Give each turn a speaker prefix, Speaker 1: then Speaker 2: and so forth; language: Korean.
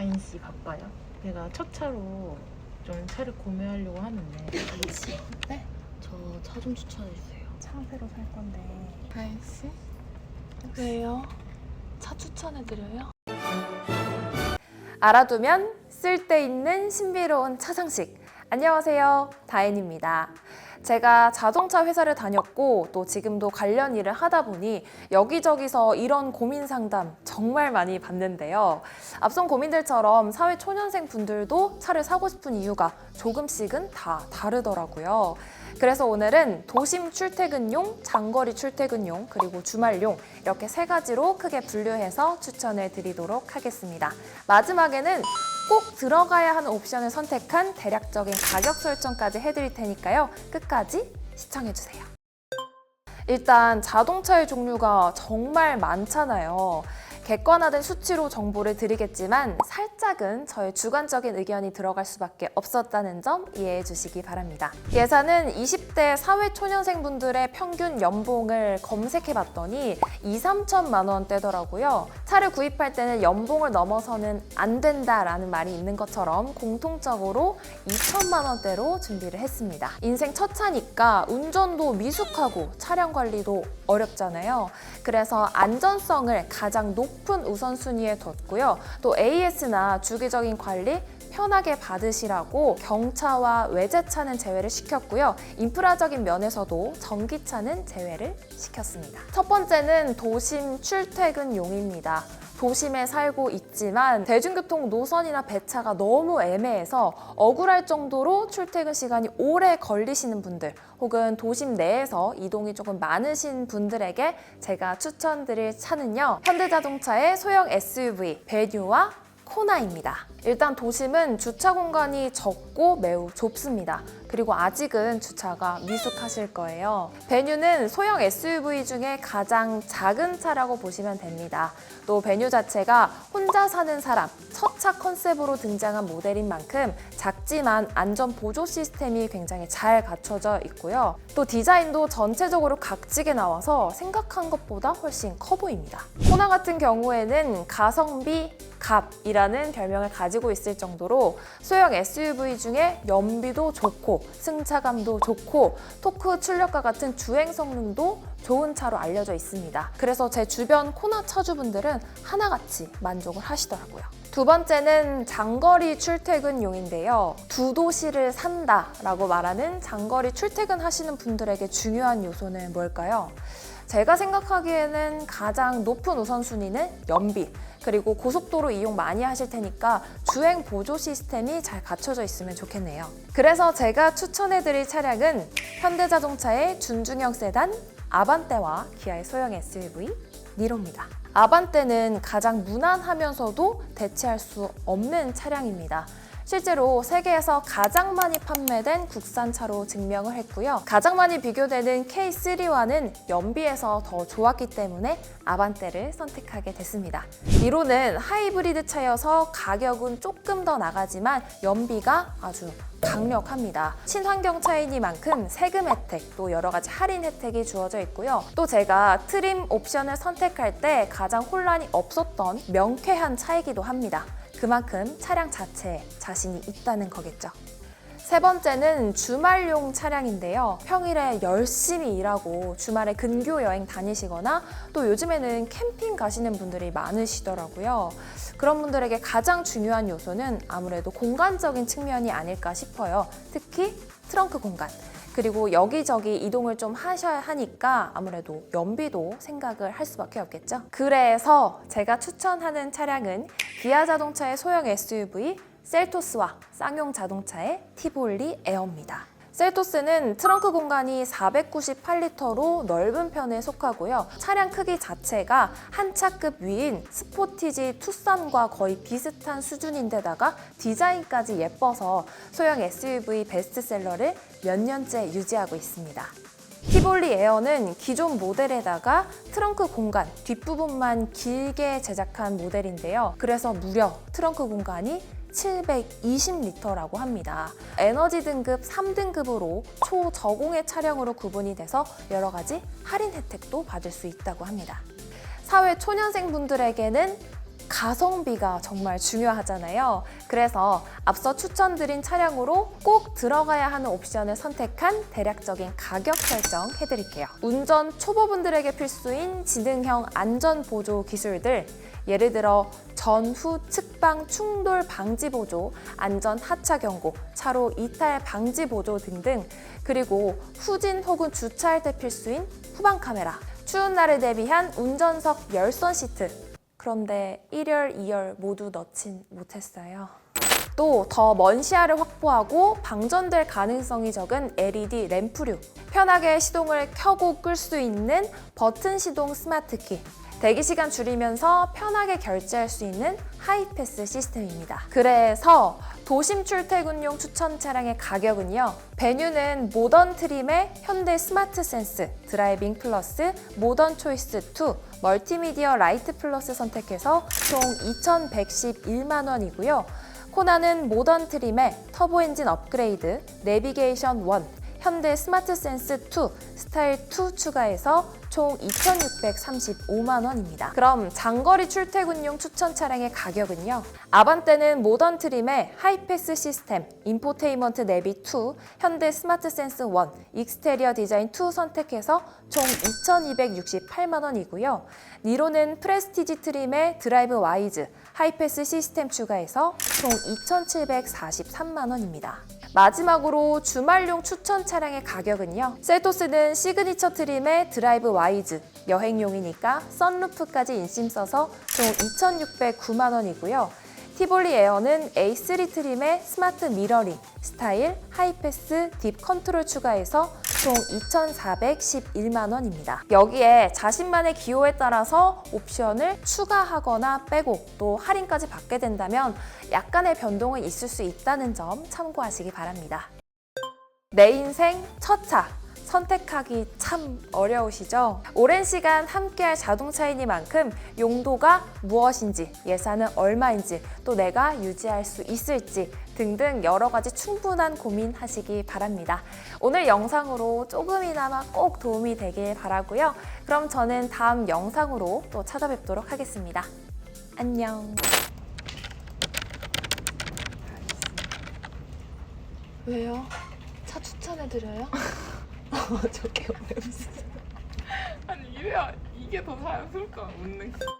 Speaker 1: 다인 씨 바빠요? 제가 첫 차로 좀 차를 구매하려고 하는데
Speaker 2: 씨.
Speaker 1: 네?
Speaker 2: 저 차 좀 추천해 주세요.
Speaker 1: 차 새로 살 건데
Speaker 3: 다인 씨? 왜요? 차 추천해드려요?
Speaker 4: 알아두면 쓸데있는 신비로운 차 상식. 안녕하세요. 다인입니다. 제가 자동차 회사를 다녔고 또 지금도 관련 일을 하다 보니 여기저기서 이런 고민 상담 정말 많이 받는데요. 앞선 고민들처럼 사회 초년생 분들도 차를 사고 싶은 이유가 조금씩은 다 다르더라고요. 그래서 오늘은 도심 출퇴근용, 장거리 출퇴근용, 그리고 주말용 이렇게 세 가지로 크게 분류해서 추천을 드리도록 하겠습니다. 마지막에는 꼭 들어가야 하는 옵션을 선택한 대략적인 가격 설정까지 해드릴 테니까요. 끝까지 시청해주세요. 일단 자동차의 종류가 정말 많잖아요. 객관화된 수치로 정보를 드리겠지만 살짝은 저의 주관적인 의견이 들어갈 수밖에 없었다는 점 이해해 주시기 바랍니다. 예산은 20대 사회 초년생 분들의 평균 연봉을 검색해 봤더니 2, 3천만 원대더라고요. 차를 구입할 때는 연봉을 넘어서는 안 된다라는 말이 있는 것처럼 공통적으로 2천만 원대로 준비를 했습니다. 인생 첫 차니까 운전도 미숙하고 차량 관리도 어렵잖아요. 그래서 안전성을 가장 높은 우선순위에 뒀고요. 또 AS나 주기적인 관리 편하게 받으시라고 경차와 외제차는 제외를 시켰고요. 인프라적인 면에서도 전기차는 제외를 시켰습니다. 첫 번째는 도심 출퇴근용입니다. 도심에 살고 있지만 대중교통 노선이나 배차가 너무 애매해서 억울할 정도로 출퇴근 시간이 오래 걸리시는 분들 혹은 도심 내에서 이동이 조금 많으신 분들에게 제가 추천드릴 차는요. 현대자동차의 소형 SUV 베뉴와 코나입니다. 일단 도심은 주차 공간이 적고 매우 좁습니다. 그리고 아직은 주차가 미숙하실 거예요. 베뉴는 소형 SUV 중에 가장 작은 차라고 보시면 됩니다. 또 베뉴 자체가 혼자 사는 사람, 첫차 컨셉으로 등장한 모델인 만큼 작지만 안전 보조 시스템이 굉장히 잘 갖춰져 있고요. 또 디자인도 전체적으로 각지게 나와서 생각한 것보다 훨씬 커 보입니다. 코나 같은 경우에는 가성비 갑이라는 별명을 가지고 있을 정도로 소형 SUV 중에 연비도 좋고 승차감도 좋고 토크 출력과 같은 주행 성능도 좋은 차로 알려져 있습니다. 그래서 제 주변 코나 차주분들은 하나같이 만족을 하시더라고요. 두 번째는 장거리 출퇴근용인데요. 두 도시를 산다 라고 말하는 장거리 출퇴근 하시는 분들에게 중요한 요소는 뭘까요? 제가 생각하기에는 가장 높은 우선순위는 연비, 그리고 고속도로 이용 많이 하실 테니까 주행 보조 시스템이 잘 갖춰져 있으면 좋겠네요. 그래서 제가 추천해드릴 차량은 현대자동차의 준중형 세단 아반떼와 기아의 소형 SUV 니로입니다. 아반떼는 가장 무난하면서도 대체할 수 없는 차량입니다. 실제로 세계에서 가장 많이 판매된 국산차로 증명을 했고요. 가장 많이 비교되는 K3와는 연비에서 더 좋았기 때문에 아반떼를 선택하게 됐습니다. 니로는 하이브리드 차여서 가격은 조금 더 나가지만 연비가 아주 강력합니다. 친환경 차이니만큼 세금 혜택 또 여러 가지 할인 혜택이 주어져 있고요. 또 제가 트림 옵션을 선택할 때 가장 혼란이 없었던 명쾌한 차이기도 합니다. 그만큼 차량 자체에 자신이 있다는 거겠죠. 세 번째는 주말용 차량인데요. 평일에 열심히 일하고 주말에 근교 여행 다니시거나 또 요즘에는 캠핑 가시는 분들이 많으시더라고요. 그런 분들에게 가장 중요한 요소는 아무래도 공간적인 측면이 아닐까 싶어요. 특히 트렁크 공간. 그리고 여기저기 이동을 좀 하셔야 하니까 아무래도 연비도 생각을 할 수밖에 없겠죠. 그래서 제가 추천하는 차량은 기아 자동차의 소형 SUV 셀토스와 쌍용 자동차의 티볼리 에어입니다. 셀토스는 트렁크 공간이 498리터로 넓은 편에 속하고요. 차량 크기 자체가 한 차급 위인 스포티지 투싼과 거의 비슷한 수준인데다가 디자인까지 예뻐서 소형 SUV 베스트셀러를 몇 년째 유지하고 있습니다. 티볼리 에어는 기존 모델에다가 트렁크 공간 뒷부분만 길게 제작한 모델인데요. 그래서 무려 트렁크 공간이 720리터라고 합니다. 에너지 등급 3등급으로 초저공해 차량으로 구분이 돼서 여러 가지 할인 혜택도 받을 수 있다고 합니다. 사회 초년생 분들에게는 가성비가 정말 중요하잖아요. 그래서 앞서 추천드린 차량으로 꼭 들어가야 하는 옵션을 선택한 대략적인 가격 설정 해드릴게요. 운전 초보분들에게 필수인 지능형 안전보조 기술들, 예를 들어 전후 측방 충돌 방지 보조, 안전 하차 경고, 차로 이탈 방지 보조 등등, 그리고 후진 혹은 주차할 때 필수인 후방 카메라, 추운 날에 대비한 운전석 열선 시트. 그런데 1열, 2열 모두 넣진 못했어요. 또 더 먼 시야를 확보하고 방전될 가능성이 적은 LED 램프류, 편하게 시동을 켜고 끌 수 있는 버튼 시동 스마트키, 대기 시간 줄이면서 편하게 결제할 수 있는 하이패스 시스템입니다. 그래서 도심 출퇴근용 추천 차량의 가격은요. 베뉴는 모던 트림의 현대 스마트 센스, 드라이빙 플러스, 모던 초이스 2, 멀티미디어 라이트 플러스 선택해서 총 2,111만 원이고요. 코나는 모던 트림의 터보 엔진 업그레이드, 내비게이션 1, 현대 스마트 센스 2, 스타일 2 추가해서 총 2,635만 원입니다. 그럼 장거리 출퇴근용 추천 차량의 가격은요. 아반떼는 모던 트림의 하이패스 시스템, 인포테인먼트 내비 2, 현대 스마트 센스 1, 익스테리어 디자인 2 선택해서 총 2,268만 원이고요. 니로는 프레스티지 트림의 드라이브 와이즈, 하이패스 시스템 추가해서 총 2,743만 원입니다. 마지막으로 주말용 추천 차량의 가격은요. 셀토스는 시그니처 트림의 드라이브 와이즈, 여행용이니까 썬루프까지 인심 써서 총 2,609만 원이고요. 티볼리 에어는 A3 트림의 스마트 미러링, 스타일, 하이패스, 딥 컨트롤 추가해서 총 2,411만 원입니다. 여기에 자신만의 기호에 따라서 옵션을 추가하거나 빼고 또 할인까지 받게 된다면 약간의 변동은 있을 수 있다는 점 참고하시기 바랍니다. 내 인생 첫 차. 선택하기 참 어려우시죠? 오랜 시간 함께할 자동차이니만큼 용도가 무엇인지, 예산은 얼마인지, 또 내가 유지할 수 있을지 등등 여러 가지 충분한 고민하시기 바랍니다. 오늘 영상으로 조금이나마 꼭 도움이 되길 바라고요. 그럼 저는 다음 영상으로 또 찾아뵙도록 하겠습니다. 안녕.
Speaker 3: 왜요? 차 추천해드려요?
Speaker 1: 저게 왜 웃어?
Speaker 5: 아니 이래야 이게 더 자연스럽다 웃는 거.